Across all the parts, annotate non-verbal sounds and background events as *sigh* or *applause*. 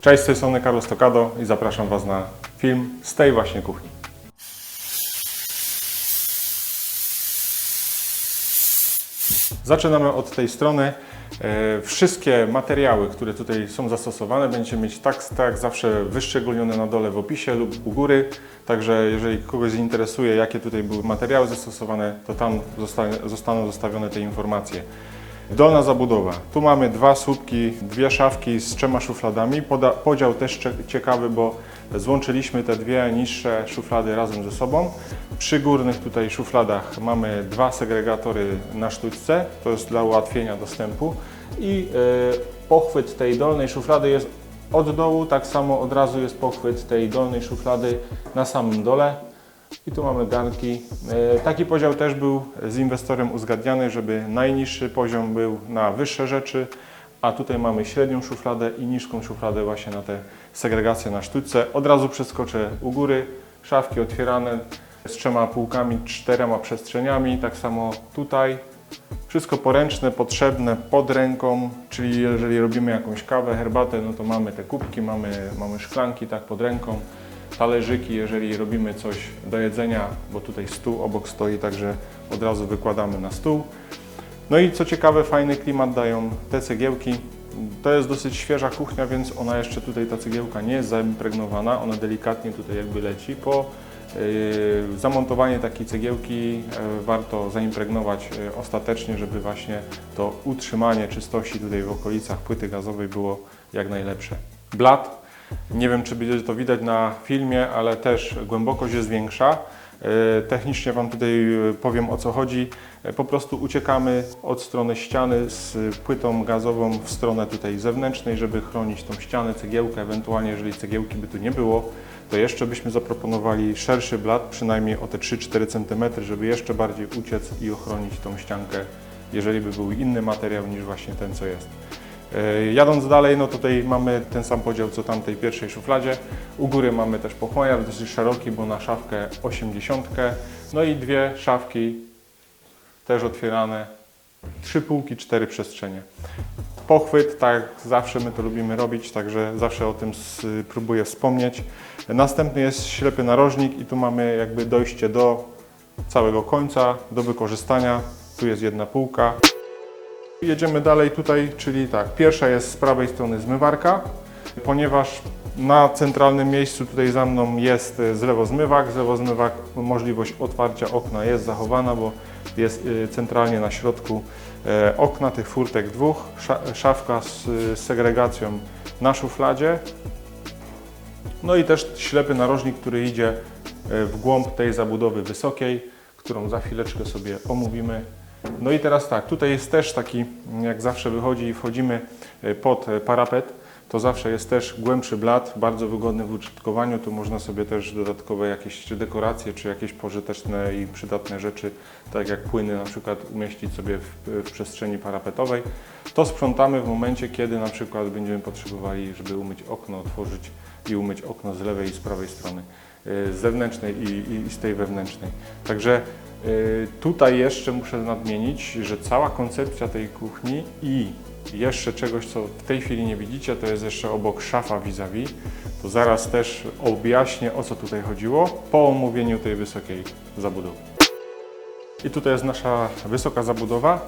Cześć, z tej strony Carlos Tocado i zapraszam Was na film z tej właśnie kuchni. Zaczynamy od tej strony. E, Wszystkie materiały, które tutaj są zastosowane, będziecie mieć tak, tak zawsze wyszczególnione na dole w opisie lub u góry. Także jeżeli kogoś interesuje, jakie tutaj były materiały zastosowane, to tam zostaną zostawione te informacje. Dolna zabudowa. Tu mamy dwa słupki, dwie szafki z trzema szufladami. Poda, podział też cie- ciekawy, bo złączyliśmy te dwie niższe szuflady razem ze sobą. Przy górnych tutaj szufladach mamy dwa segregatory na sztućce, to jest dla ułatwienia dostępu. I e, pochwyt tej dolnej szuflady jest od dołu, tak samo od razu jest pochwyt tej dolnej szuflady na samym dole. I tu mamy garnki. E, Taki podział też był z inwestorem uzgadniany, żeby najniższy poziom był na wyższe rzeczy, a tutaj mamy średnią szufladę i niską szufladę właśnie na te segregacje na sztućce. Od razu przeskoczę u góry, szafki otwierane z trzema półkami, czterema przestrzeniami, tak samo tutaj. Wszystko poręczne, potrzebne pod ręką, czyli jeżeli robimy jakąś kawę, herbatę, no to mamy te kubki, mamy, mamy szklanki tak pod ręką, talerzyki, jeżeli robimy coś do jedzenia, bo tutaj stół obok stoi, także od razu wykładamy na stół. No i co ciekawe, fajny klimat dają te cegiełki. To jest dosyć świeża kuchnia, więc ona jeszcze tutaj, ta cegiełka nie jest zaimpregnowana, ona delikatnie tutaj jakby leci. Po yy, zamontowaniu takiej cegiełki yy, warto zaimpregnować yy, ostatecznie, żeby właśnie to utrzymanie czystości tutaj w okolicach płyty gazowej było jak najlepsze. Blat, nie wiem czy będzie to widać na filmie, ale też głębokość jest większa. E, Technicznie Wam tutaj e, powiem o co chodzi. E, Po prostu uciekamy od strony ściany z płytą gazową w stronę tutaj zewnętrznej, żeby chronić tą ścianę, cegiełkę. Ewentualnie, jeżeli cegiełki by tu nie było, to jeszcze byśmy zaproponowali szerszy blat, przynajmniej o te 3-4 cm, żeby jeszcze bardziej uciec i ochronić tą ściankę, jeżeli by był inny materiał niż właśnie ten, co jest. E, Jadąc dalej, no tutaj mamy ten sam podział co tamtej pierwszej szufladzie. U góry mamy też pochłajar dosyć szeroki, bo na szafkę 80. No i dwie szafki też otwierane. Trzy półki, cztery przestrzenie. Pochwyt, tak zawsze my to lubimy robić, także zawsze o tym próbuję wspomnieć. Następny jest ślepy narożnik i tu mamy jakby dojście do całego końca, do wykorzystania. Tu jest jedna półka. Jedziemy dalej tutaj, czyli tak, pierwsza jest z prawej strony zmywarka, ponieważ na centralnym miejscu tutaj za mną jest e, zlewozmywak. Zlewozmywak, możliwość otwarcia okna jest zachowana, bo jest e, centralnie na środku e, okna, tych furtek dwóch, Sza- szafka z segregacją na szufladzie. No i też ślepy narożnik, który idzie w głąb tej zabudowy wysokiej, którą za chwileczkę sobie omówimy. No i teraz tak, tutaj jest też taki, jak zawsze wychodzi i wchodzimy e, pod e, parapet, to zawsze jest też głębszy blat, bardzo wygodny w użytkowaniu. Tu można sobie też dodatkowe jakieś dekoracje, czy jakieś pożyteczne i przydatne rzeczy, tak jak płyny na przykład umieścić sobie w, w przestrzeni parapetowej. To sprzątamy w momencie, kiedy na przykład będziemy potrzebowali, żeby umyć okno, otworzyć i umyć okno z lewej i z prawej strony, y, z zewnętrznej i, i, i z tej wewnętrznej. Także tutaj jeszcze muszę nadmienić, że cała koncepcja tej kuchni i jeszcze czegoś, co w tej chwili nie widzicie, to jest jeszcze obok szafa vis-a-vis. To zaraz też objaśnię, o co tutaj chodziło po omówieniu tej wysokiej zabudowy. I tutaj jest nasza wysoka zabudowa.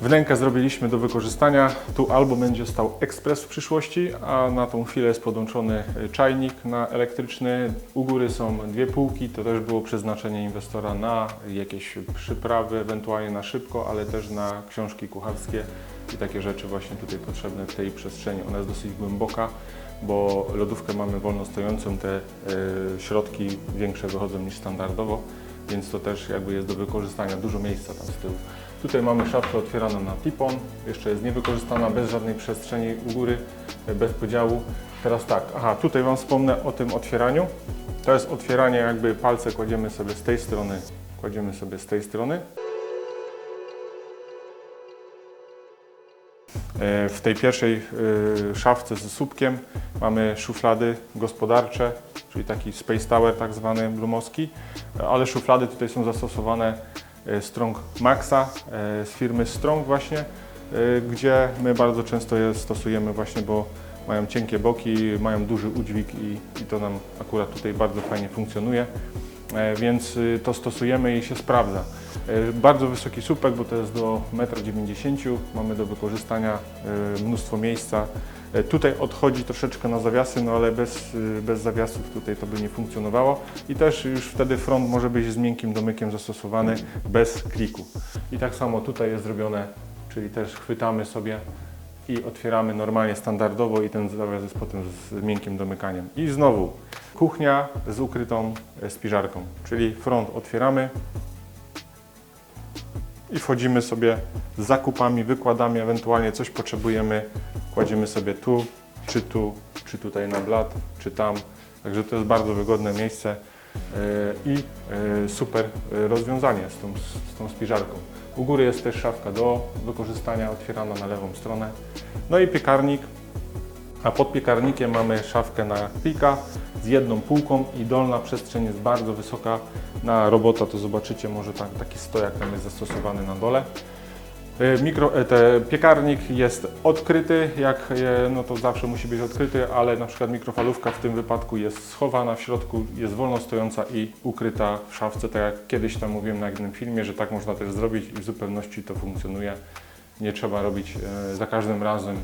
Wnękę zrobiliśmy do wykorzystania. Tu albo będzie stał ekspres w przyszłości, a na tą chwilę jest podłączony y, czajnik na elektryczny. U góry są dwie półki, to też było przeznaczenie inwestora na jakieś przyprawy, ewentualnie na szybko, ale też na książki kucharskie i takie rzeczy właśnie tutaj potrzebne w tej przestrzeni. Ona jest dosyć głęboka, bo lodówkę mamy wolno stojącą, te y, środki większe wychodzą niż standardowo, więc to też jakby jest do wykorzystania, dużo miejsca tam z tyłu. Tutaj mamy szafkę otwieraną na tipon, jeszcze jest niewykorzystana, bez żadnej przestrzeni u góry, bez podziału. Teraz tak, aha, tutaj Wam wspomnę o tym otwieraniu. To jest otwieranie, jakby palce kładziemy sobie z tej strony, kładziemy sobie z tej strony. E, W tej pierwszej e, szafce ze słupkiem mamy szuflady gospodarcze, czyli taki Space Tower tak zwany blumowski, ale szuflady tutaj są zastosowane Strong Maxa e, z firmy Strong właśnie, e, gdzie my bardzo często je stosujemy właśnie, bo mają cienkie boki, mają duży udźwig i, i to nam akurat tutaj bardzo fajnie funkcjonuje. E, więc y, to stosujemy i się sprawdza. E, Bardzo wysoki słupek, bo to jest do 1,90 m, mamy do wykorzystania e, mnóstwo miejsca. Tutaj odchodzi troszeczkę na zawiasy, no ale bez, y, bez zawiasów tutaj to by nie funkcjonowało. I też już wtedy front może być z miękkim domykiem zastosowany bez kliku. I tak samo tutaj jest zrobione, czyli też chwytamy sobie i otwieramy normalnie, standardowo i ten zawias jest potem z miękkim domykaniem. I znowu kuchnia z ukrytą e, spiżarką, czyli front otwieramy i wchodzimy sobie z zakupami, wykładami, ewentualnie coś potrzebujemy, kładziemy sobie tu, czy tu, czy tutaj na blat, czy tam. Także to jest bardzo wygodne miejsce i e, super e, rozwiązanie z tą, z tą spiżarką. U góry jest też szafka do wykorzystania, otwierana na lewą stronę. No i piekarnik, a pod piekarnikiem mamy szafkę na klika z jedną półką i dolna przestrzeń jest bardzo wysoka. Na robota to zobaczycie, może tak, taki stojak tam jest zastosowany na dole. E, Mikro, e, te, piekarnik jest odkryty, jak no to zawsze musi być odkryty, ale na przykład mikrofalówka w tym wypadku jest schowana w środku, jest wolno stojąca i ukryta w szafce, tak jak kiedyś tam mówiłem na jednym filmie, że tak można też zrobić i w zupełności to funkcjonuje. Nie trzeba robić e, za każdym razem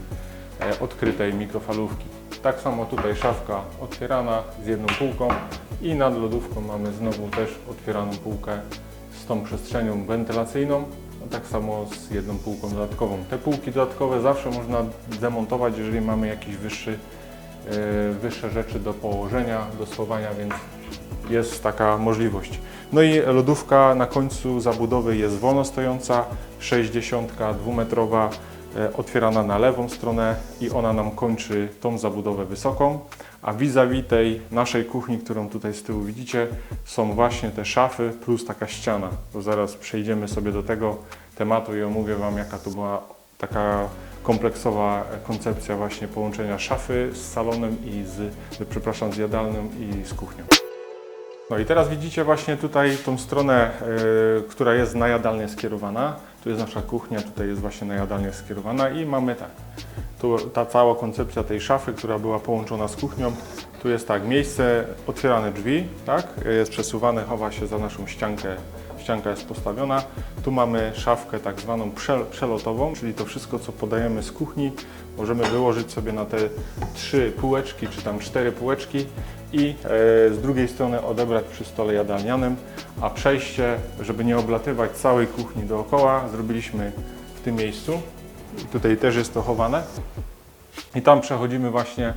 odkrytej mikrofalówki. Tak samo tutaj szafka otwierana z jedną półką i nad lodówką mamy znowu też otwieraną półkę z tą przestrzenią wentylacyjną, tak samo z jedną półką dodatkową. Te półki dodatkowe zawsze można demontować, jeżeli mamy jakiś wyższy, e, wyższe rzeczy do położenia, do schowania, więc jest taka możliwość. No i lodówka na końcu zabudowy jest wolno stojąca, 60 dwumetrowa, e, otwierana na lewą stronę i ona nam kończy tą zabudowę wysoką. A vis-a-vis tej naszej kuchni, którą tutaj z tyłu widzicie, są właśnie te szafy plus taka ściana. To zaraz przejdziemy sobie do tego tematu i omówię Wam, jaka to była taka kompleksowa koncepcja właśnie połączenia szafy z salonem i z, przepraszam, z jadalnią i z kuchnią. No i teraz widzicie właśnie tutaj tą stronę, y, która jest na jadalnię skierowana. Tu jest nasza kuchnia, tutaj jest właśnie na jadalnię skierowana i mamy tak. Tu ta cała koncepcja tej szafy, która była połączona z kuchnią. Tu jest tak, miejsce, otwierane drzwi, tak? Jest przesuwane, chowa się za naszą ściankę. Ścianka jest postawiona. Tu mamy szafkę tak zwaną przel- przelotową, czyli to wszystko, co podajemy z kuchni, możemy wyłożyć sobie na te trzy półeczki, czy tam cztery półeczki i e, z drugiej strony odebrać przy stole jadalnianym, a przejście, żeby nie oblatywać całej kuchni dookoła, zrobiliśmy w tym miejscu. Tutaj też jest to chowane. I tam przechodzimy właśnie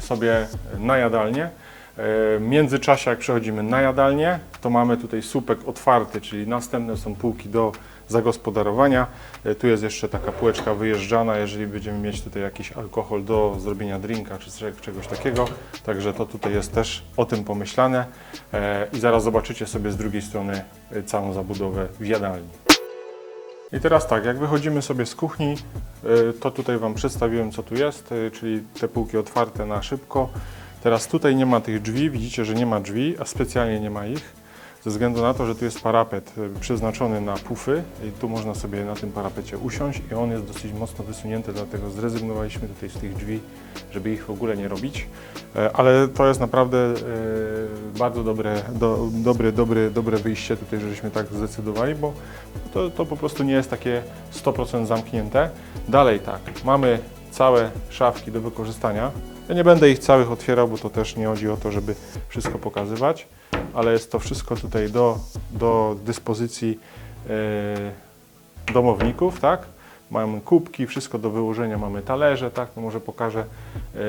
sobie na jadalnię. E, W międzyczasie, jak przechodzimy na jadalnię, to mamy tutaj słupek otwarty, czyli następne są półki do zagospodarowania. E, Tu jest jeszcze taka półeczka wyjeżdżana, jeżeli będziemy mieć tutaj jakiś alkohol do zrobienia drinka czy cze- czegoś takiego. Także to tutaj jest też o tym pomyślane. E, I zaraz zobaczycie sobie z drugiej strony całą zabudowę w jadalni. I teraz tak, jak wychodzimy sobie z kuchni, to tutaj Wam przedstawiłem co tu jest, czyli te półki otwarte na szybko. Teraz tutaj nie ma tych drzwi, widzicie, że nie ma drzwi, a specjalnie nie ma ich, ze względu na to, że tu jest parapet y, przeznaczony na pufy i tu można sobie na tym parapecie usiąść i on jest dosyć mocno wysunięty, dlatego zrezygnowaliśmy tutaj z tych drzwi, żeby ich w ogóle nie robić. E, Ale to jest naprawdę e, bardzo dobre, do, dobre, dobre, dobre wyjście tutaj, żeśmy tak zdecydowali, bo to, to po prostu nie jest takie 100% zamknięte. Dalej tak, mamy całe szafki do wykorzystania. Ja nie będę ich całych otwierał, bo to też nie chodzi o to, żeby wszystko pokazywać, ale jest to wszystko tutaj do, do dyspozycji e, domowników, tak? Mamy kubki, wszystko do wyłożenia, mamy talerze, tak? No może pokażę.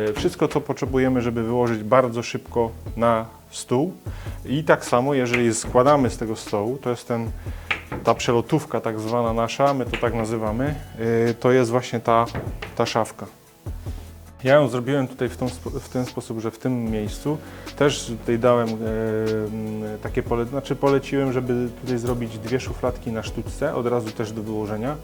E, Wszystko, co potrzebujemy, żeby wyłożyć bardzo szybko na stół. I tak samo, jeżeli składamy z tego stołu, to jest ten, ta przelotówka tak zwana nasza, my to tak nazywamy, e, to jest właśnie ta, ta szafka. Ja ją zrobiłem tutaj w, tą, w ten sposób, że w tym miejscu też tutaj dałem e, m, takie pole, znaczy poleciłem, żeby tutaj zrobić dwie szufladki na sztuczce, od razu też do wyłożenia,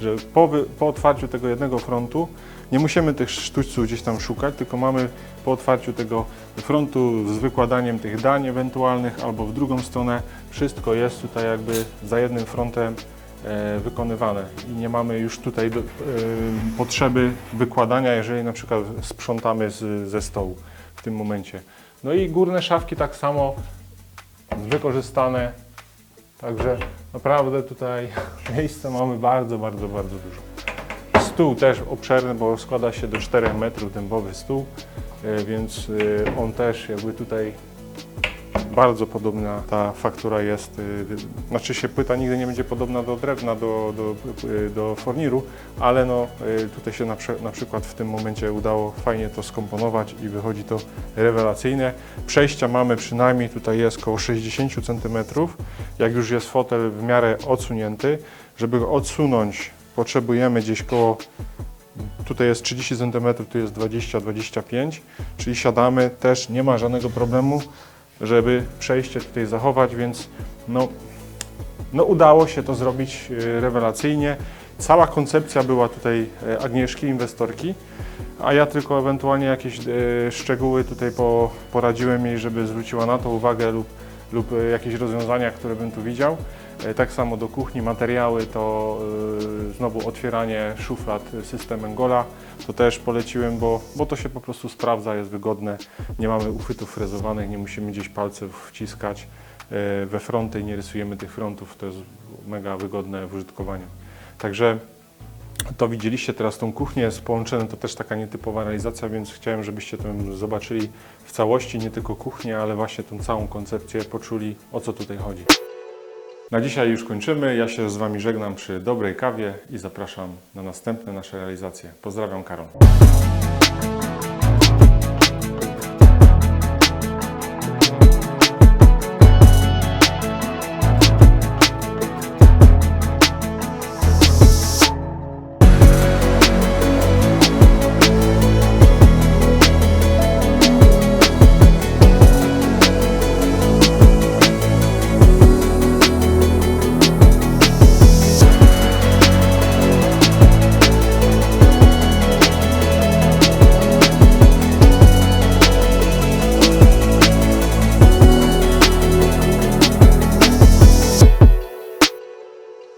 że po, po otwarciu tego jednego frontu nie musimy tych sztućców gdzieś tam szukać, tylko mamy po otwarciu tego frontu z wykładaniem tych dań ewentualnych albo w drugą stronę, wszystko jest tutaj jakby za jednym frontem wykonywane i nie mamy już tutaj do, e, potrzeby wykładania, jeżeli na przykład sprzątamy z, ze stołu w tym momencie. No i górne szafki tak samo wykorzystane, także naprawdę tutaj *laughs* miejsca mamy bardzo, bardzo, bardzo dużo. Stół też obszerny, bo składa się do 4 metrów dębowy stół, e, więc e, on też jakby tutaj bardzo podobna ta faktura jest, y, znaczy się płyta nigdy nie będzie podobna do drewna, do, do, y, do forniru, ale no, y, tutaj się na, na przykład w tym momencie udało fajnie to skomponować i wychodzi to rewelacyjnie. Przejścia mamy przynajmniej, tutaj jest około 60 cm, jak już jest fotel w miarę odsunięty, żeby go odsunąć potrzebujemy gdzieś koło Tutaj jest 30 cm, tu jest 20-25, czyli siadamy, też nie ma żadnego problemu, żeby przejście tutaj zachować, więc no, no udało się to zrobić e, rewelacyjnie. Cała koncepcja była tutaj e, Agnieszki, inwestorki, a ja tylko ewentualnie jakieś e, szczegóły tutaj po, poradziłem jej, żeby zwróciła na to uwagę lub, lub e, jakieś rozwiązania, które bym tu widział. E, Tak samo do kuchni, materiały to e, znowu otwieranie szuflad e, systemem Gola. To też poleciłem, bo, bo to się po prostu sprawdza, jest wygodne. Nie mamy uchwytów frezowanych, nie musimy gdzieś palców wciskać we fronty i nie rysujemy tych frontów. To jest mega wygodne w użytkowaniu. Także to widzieliście teraz tą kuchnię, jest połączone, to też taka nietypowa realizacja, więc chciałem, żebyście to zobaczyli w całości, nie tylko kuchnię, ale właśnie tą całą koncepcję, poczuli o co tutaj chodzi. Na dzisiaj już kończymy. Ja się z Wami żegnam przy dobrej kawie i zapraszam na następne nasze realizacje. Pozdrawiam, Karol.